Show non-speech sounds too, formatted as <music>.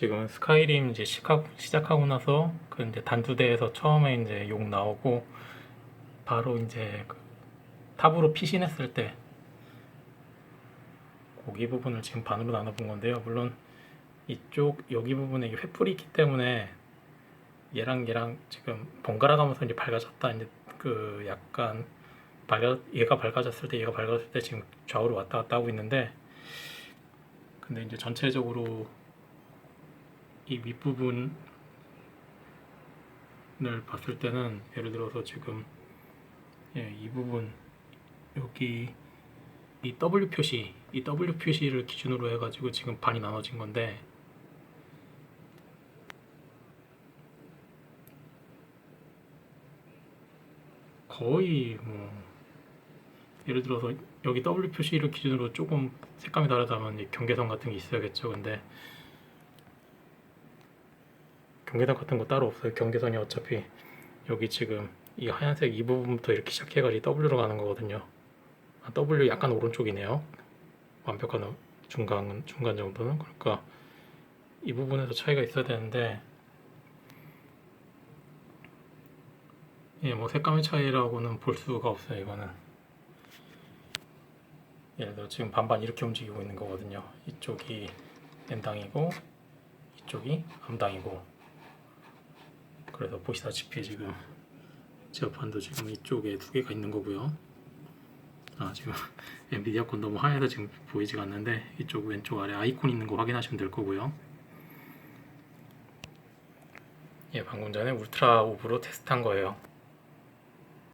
지금 스카이림 이제 시작, 시작하고 나서 그 이제 단두대에서 처음에 이제 욕 나오고 바로 이제 그 탑으로 피신했을 때 고기 부분을 지금 반으로 나눠본 건데요. 물론 이쪽 여기 부분에 이 횃불이 있기 때문에 얘랑 얘랑 지금 번갈아 가면서 이제 밝아졌다 이제 그 약간 밝아 얘가 밝아졌을 때 얘가 밝아졌을 때 지금 좌우로 왔다 갔다 하고 있는데 근데 이제 전체적으로 이 윗부분을 봤을 때는 예를 들어서 지금 예, 이 부분 여기 이 W 표시 이 W 표시를 기준으로 해가지고 지금 반이 나눠진 건데 거의 뭐 예를 들어서 여기 W 표시를 기준으로 조금 색감이 다르다면 이 경계선 같은 게 있어야겠죠. 근데 경계선 같은 거 따로 없어요. 경계선이 어차피 여기 지금 이 하얀색 이 부분부터 이렇게 시작해가지고 W로 가는 거거든요. 아, W 약간 오른쪽이네요. 완벽한 중간 중간 정도는 그러니까 이 부분에서 차이가 있어야 되는데 예, 뭐 색감의 차이라고는 볼 수가 없어요. 이거는 예를 들어 지금 반반 이렇게 움직이고 있는 거거든요. 이쪽이 N당이고 이쪽이 M당이고 그래서 보시다시피 지금 제어판도 지금 이쪽에 두 개가 있는 거고요. 아 지금 <laughs> 엔비디아 건 너무 하얘서 지금 보이지가 않는데 이쪽 왼쪽 아래 아이콘 있는 거 확인하시면 될 거고요. 예, 방금 전에 울트라 오브로 테스트한 거예요.